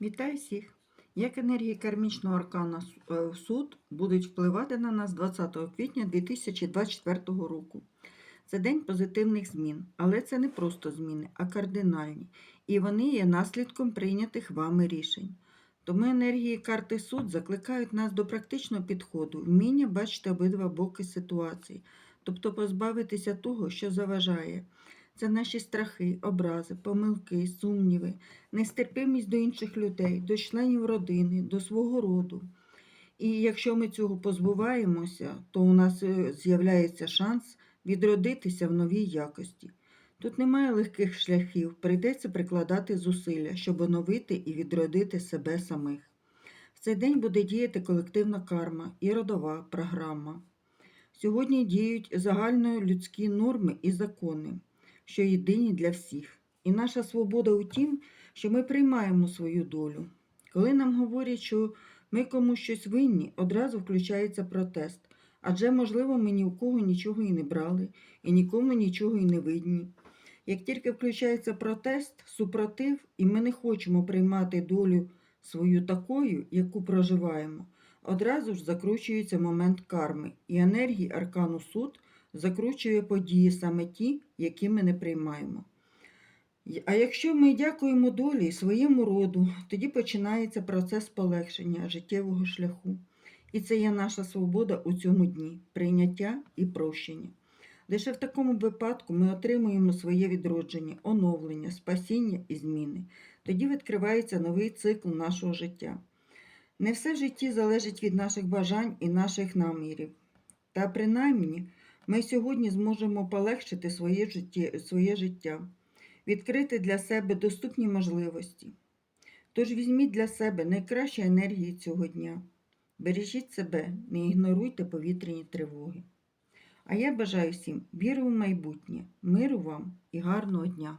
Вітаю всіх! Як енергії кармічного аркана е, суд будуть впливати на нас 20 квітня 2024 року. Це день позитивних змін, але це не просто зміни, а кардинальні, і вони є наслідком прийнятих вами рішень. Тому енергії карти суд закликають нас до практичного підходу, вміння бачити обидва боки ситуації, тобто позбавитися того, що заважає. Це наші страхи, образи, помилки, сумніви, нестерпимість до інших людей, до членів родини, до свого роду. І якщо ми цього позбуваємося, то у нас е, з'являється шанс відродитися в новій якості. Тут немає легких шляхів, прийдеться прикладати зусилля, щоб оновити і відродити себе самих. В цей день буде діяти колективна карма і родова програма. Сьогодні діють загальнолюдські норми і закони, що єдині для всіх. І наша свобода у тім, що ми приймаємо свою долю. Коли нам говорять, що ми комусь щось винні, одразу включається протест. Адже, можливо, ми ні у кого нічого і не брали, і нікому нічого і не винні. Як тільки включається протест, супротив, і ми не хочемо приймати долю свою такою, яку проживаємо, одразу ж закручується момент карми, і енергії аркану суд закручує події саме ті, які ми не приймаємо. А якщо ми дякуємо долі і своєму роду, тоді починається процес полегшення життєвого шляху. І це є наша свобода у цьому дні прийняття і прощення. Лише в такому випадку ми отримуємо своє відродження, оновлення, спасіння і зміни. Тоді відкривається новий цикл нашого життя. Не все в житті залежить від наших бажань і наших намірів. Та принаймні ми сьогодні зможемо полегшити своє життя, своє життя, відкрити для себе доступні можливості. Тож візьміть для себе найкращі енергії цього дня. Бережіть себе, не ігноруйте повітряні тривоги. А я бажаю всім віри в майбутнє, миру вам і гарного дня!